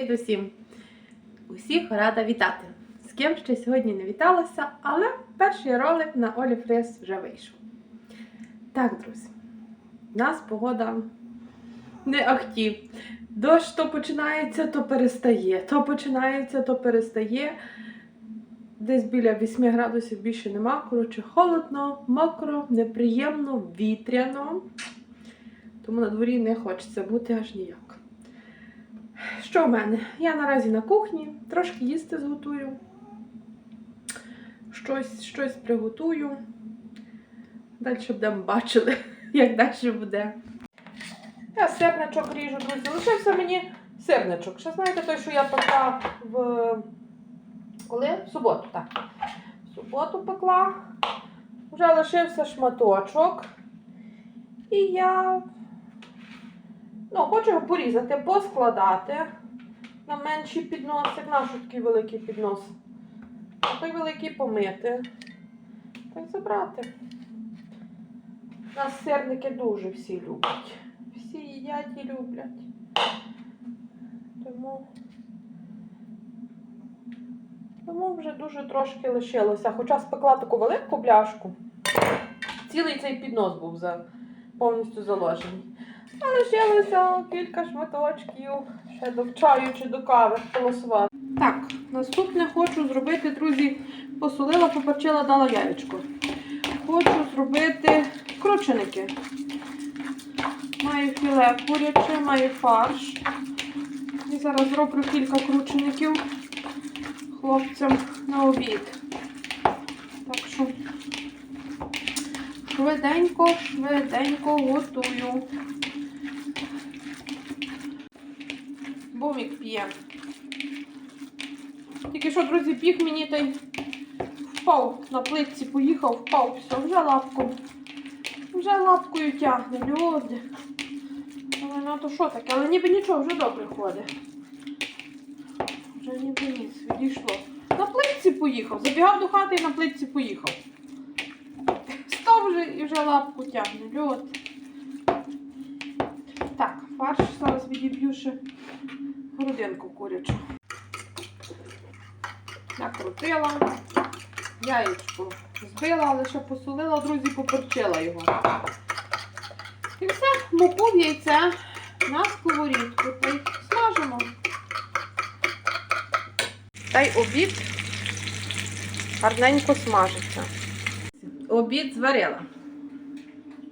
Привіт усім! Усіх рада вітати! З ким ще сьогодні не віталася, але перший ролик на Олі Фрес вже вийшов. Так, друзі, в нас погода не ахті. Дощ то починається, то перестає. То починається, то перестає. Десь біля 8 градусів більше нема. Коротше, холодно, мокро, неприємно, вітряно. Тому на дворі не хочеться бути аж ніяк. Що в мене? Я наразі на кухні, трошки їсти зготую. Щось, щось приготую. Далі будемо бачили, як далі буде. Я сирничок ріжу, друзі. Лишився мені сирничок. Ще знаєте той, що я пекла в коли? В суботу, так. В суботу пекла. Вже лишився шматочок. І я ну, хочу його порізати, поскладати на менший підносик, наш такий великий піднос. А той великий помити. Та й забрати. Нас сирники дуже всі люблять. Всі їдять і люблять. Тому, тому вже дуже трошки лишилося. Хоча спекла таку велику бляшку. Цілий цей піднос був за, повністю заложений. Лишилося кілька шматочків ще до чаю чи до кави полосувати. Так, наступне хочу зробити, друзі, посолила, поперчила, дала яєчко. Хочу зробити крученики. Маю філе куряче, маю фарш. І зараз зроблю кілька кручеників хлопцям на обід. Так що швиденько, швиденько готую. Бомік п'є. Тільки що, друзі, біг мені та й впав на плитці, поїхав, впав, все, вже лапком. Вже лапкою тягне, люди. Але ну то що таке? Але ніби нічого, вже добре ходить. Вже ніби ніс, відійшло. На плитці поїхав. Забігав до хати і на плитці поїхав. Став вже і вже лапку тягне, люд. Так, фарш зараз відіб'ю ще грудинку курячу. Накрутила, яєчко збила, але ще посолила, друзі, поперчила його. І все, муку в яйце на сковорідку та й смажимо. Та й обід гарненько смажиться. Обід зварила.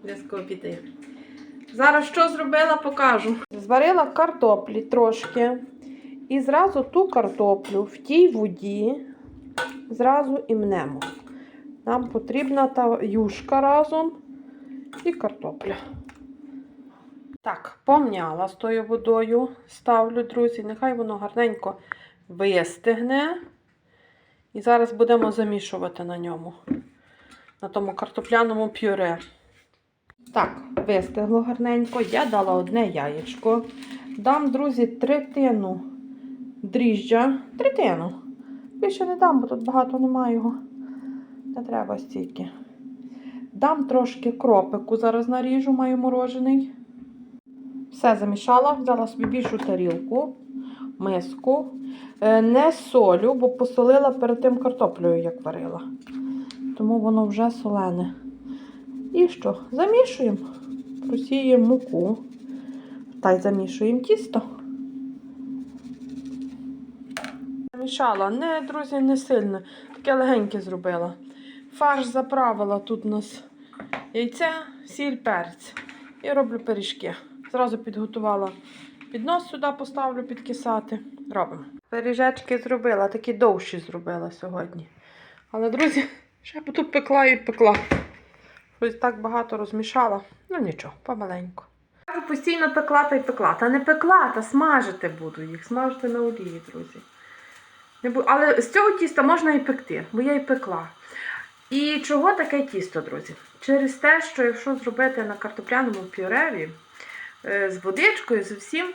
Деско піти. Зараз що зробила, покажу. Зварила картоплі трошки. І зразу ту картоплю в тій воді зразу і мнемо. Нам потрібна та юшка разом і картопля. Так, помняла з тою водою. Ставлю, друзі, нехай воно гарненько вистигне. І зараз будемо замішувати на ньому, на тому картопляному пюре. Так, вистигло гарненько. Я дала одне яєчко. Дам, друзі, третину дріжджа. Третину. Більше не дам, бо тут багато немає його. Не треба стільки. Дам трошки кропику, зараз наріжу, маю морожений. Все замішала, взяла собі більшу тарілку, миску. Е, Не солю, бо посолила перед тим картоплею, як варила. Тому воно вже солене. І що? Замішуємо. Просіємо муку. Та й замішуємо тісто. Замішала. Не, друзі, не сильно. Таке легеньке зробила. Фарш заправила тут у нас яйце, сіль, перець. І роблю пиріжки. Зразу підготувала піднос сюди, поставлю підкисати. Робимо. Пиріжечки зробила, такі довші зробила сьогодні. Але, друзі, ще тут пекла і пекла. Щось так багато розмішала. Ну нічого, помаленьку. Я постійно пекла та й пекла. Та не пекла, та смажити буду їх. Смажити на олії, друзі. Але з цього тіста можна і пекти, бо я і пекла. І чого таке тісто, друзі? Через те, що якщо зробити на картопляному пюреві е, з водичкою, з усім,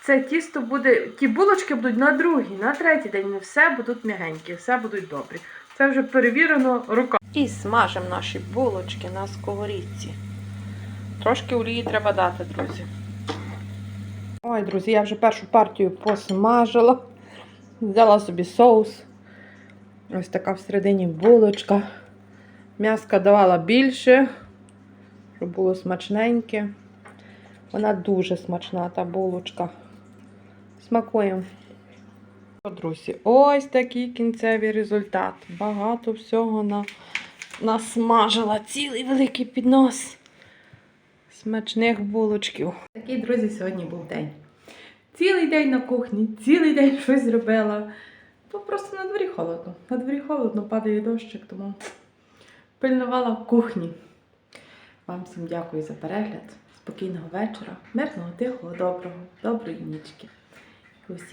це тісто буде, ті булочки будуть на другий, на третій день, не все будуть м'ягенькі, все будуть добрі. Це вже перевірено руками. І смажимо наші булочки на сковорідці. Трошки олії треба дати, друзі. Ой, друзі, я вже першу партію посмажила. Взяла собі соус. Ось така всередині булочка. М'яска давала більше, щоб було смачненьке. Вона дуже смачна, та булочка. Смакуємо. Друзі, ось такий кінцевий результат. Багато всього на, насмажила. Цілий великий піднос смачних булочків. Такий, друзі, сьогодні був день. Цілий день на кухні, цілий день щось зробила. Бо просто на дворі холодно. На дворі холодно, падає дощик, тому пильнувала в кухні. Вам всім дякую за перегляд. Спокійного вечора, мирного, тихого, доброго, доброї нічки. Усім